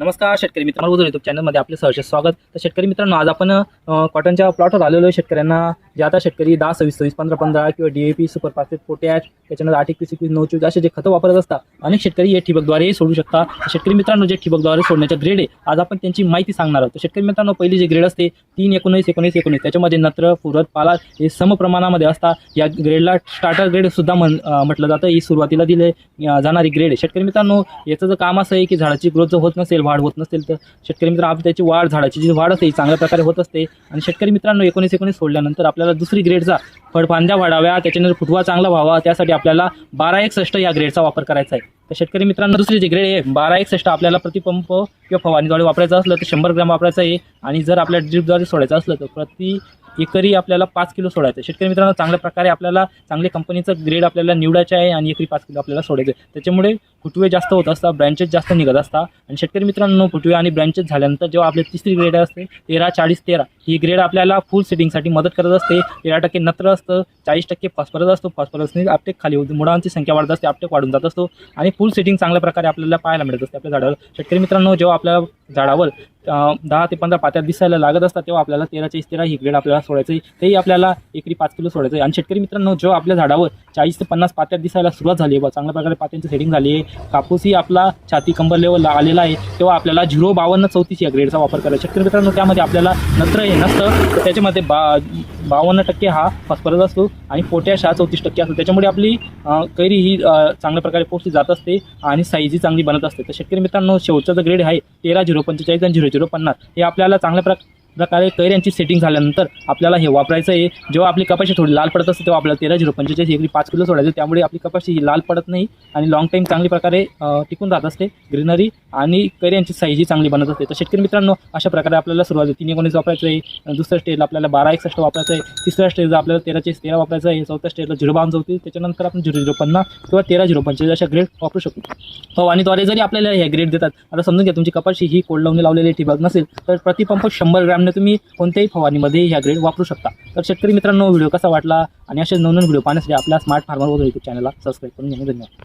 नमस्कार शेतकरी मित्रांनो उदर युट्यूब चॅनलमध्ये आपले सहर्ष स्वागत. तर शेतकरी मित्रांनो आज आपण कॉटनच्या प्लॉटवर आलेलो आहे. शेतकऱ्यांना जे आता शेतकरी दहा सव्वीस सव्वीस पंधरा पंधरा किंवा D A P super phosphate potash त्याच्यानंतर आठ एकवीस एकवीस नऊ चोवीस असे जे खतं वापरत असतात अनेक शेतकरी हे ठिबकद्वारे सोडू शकता शेतकरी मित्रांनो जे ठिबकद्वारे सोडण्याच्या ग्रेड आहे आज आपण त्यांची माहिती सांगणार आहोत. तर शेतकरी मित्रांनो पहिली जे ग्रेड असते तीन एकोणीस एकोणीस एकोणीस. त्याच्यामध्ये नत्र फुरत पाला हे सम प्रमाणामध्ये असतात. या ग्रेडला स्टार्टर ग्रेड सुद्धा म्हण म्हटलं जातं. ही सुरुवातीला दिले जाणारी ग्रेड आहे. शेतकरी मित्रांनो याचं जर काम असं आहे की झाडाची ग्रोथ जर होत नसेल वाढ होत नसेल तर शेतकरी मित्र आप त्याची वाढ झाडाची जी वाढ असते चांगल्या प्रकारे होत असते. आणि शेतकरी मित्रांनो एकोणीस एकोणीस सोडल्यानंतर आपल्याला दुसरी ग्रेडचा फळफांद्या वाढाव्या त्याच्यानंतर फुटवा चांगला व्हावा त्यासाठी आपल्याला बारा एकसष्ट या ग्रेडचा वापर करायचा आहे. तर शेतकरी मित्रांनो दुसरी जी ग्रेड आहे बारा एकसष्ट आपल्याला प्रतिपंप किंवा फवारणीद्वारे वापरायचं असलं तर शंभर ग्रॅम वापरायचं आहे. आणि जर आपल्या ड्रिपद्वारे सोडायचं असलं तर प्रति एकरी आपल्याला पाच किलो सोडायचं. आहे. शेतकरी मित्रांनो चांगल्या प्रकारे आपल्याला चांगल्या कंपनीचं ग्रेड आपल्याला निवडायचं आहे आणि एकरी पाच किलो आपल्याला सोडायचं आहे. त्याच्यामुळे फुटवे जास्त होत असतात ब्रँचेस जास्त निघत असतात. आणि शेतकरी मित्रांनो फुटवे आणि ब्रँचेस झाल्यानंतर जेव्हा आपली तिसरी ग्रेड असते तेरा चाळीस तेरा ही ग्रेड आपल्याला फुल सेटिंगसाठी मदत करत असते. तेरा टक्के नत्र असतं चाळीस टक्के फॉस्फरस असतो. फॉस्फरसने आपटेक खाली होते. मुळांची संख्या वाढत असते आपटेक वाढून जात असतो. आणि फुल सेटिंग चांगल्या प्रकारे आपल्याला पाहायला मिळत असते आपल्या झाडावर. शेतकरी मित्रांनो जेव्हा आपल्या झाडावर दहा ते पंधरा पात्यात दिसायला लागत असतात तेव्हा आपल्याला तेरा चाळीस तेरा ही ग्रेड आपल्याला सोडायचं आहे. तेही आपल्याला एकरी पाच किलो सोडायचं आहे. आणि शेतकरी मित्रांनो जेव्हा आपल्या झाडावर चाळीस ते पन्नास पात्यात दिसायला सुरुवात झाली आहे बा चांगल्या प्रकारे पात्यांची सेटिंग झाली आहे. कापूसही आपला छाती कंबर लेवलला आलेला आहे तेव्हा आपल्याला झिरो बावन्न चौतीस या ग्रेडचा वापर करायचा शेतकरी मित्रांनो त्यामध्ये आपल्याला नत्र हे नसतं तर त्याच्यामध्ये बा बावन्न टक्के हा फॉस्फरस असतो आणि पोटॅश हा चौतीस टक्के असतो. त्याच्यामुळे आपली कैरी ही चांगल्या प्रकारे पोचली जात असते आणि साईजही चांगली बनत असते. तर शेतकरी मित्रांनो शेवटचा जो ग्रेड आहे तेरा झिरो पंचेचाळीस आणि झिरो झिरो पन्नास हे आपल्याला चांगल्या प्रकार प्रकारे कैऱ्यांची सेटिंग झाल्यानंतर आपल्याला हे वापरायचं आहे. जेव्हा आपली कपाशी थोडी लाल पडत असते तेव्हा आपल्याला तेरा झिरो पंचेचाळीस एकरी पाच किलो सोडायचं. त्यामुळे आपली कपाशी ही लाल पडत नाही आणि लॉंग टाईम चांगली प्रकारे टिकून राहत असते ग्रीनरी आणि कैऱ्यांची साईजही चांगली बनत असते. तर शेतकरी मित्रांनो अशा प्रकारे आपल्याला सुरुवात तीन एकोणीस वापरायचं आहे दुसऱ्या स्टेजला आपल्याला बारा एकसष्ट वापरायचं आहे तिसऱ्या स्टेजला आपल्याला तेराचे तेरा वापरायचं आहे चौथ्या स्टेजला झिरो बावन चौतीस. त्याच्यानंतर आपण झिरो झिरो पन्नास किंवा तेरा झिरो पंचेचाळीस अशा ग्रेड वापरू शकतो हो, फवारणीद्वारे जरी आपल्याला हे ग्रेड देतात आता समजून घ्या तुमची कपाशी ही कोल्ड लावून लावलेली ठिबक नसेल तर प्रतिपंप शंभर ग्रॅम ग्रॅमने तुम्ही कोणत्याही फवारणीमध्ये ह्या ग्रेड वापरू शकता. तर शेतकरी मित्रांनो व्हिडिओ कसा वाटला आणि असे नवनवीन व्हिडिओ पाहण्यासाठी आपल्या स्मार्ट फार्मर यूट्यूब चॅनलला सबस्क्राईब करून घ्या धन्यवाद.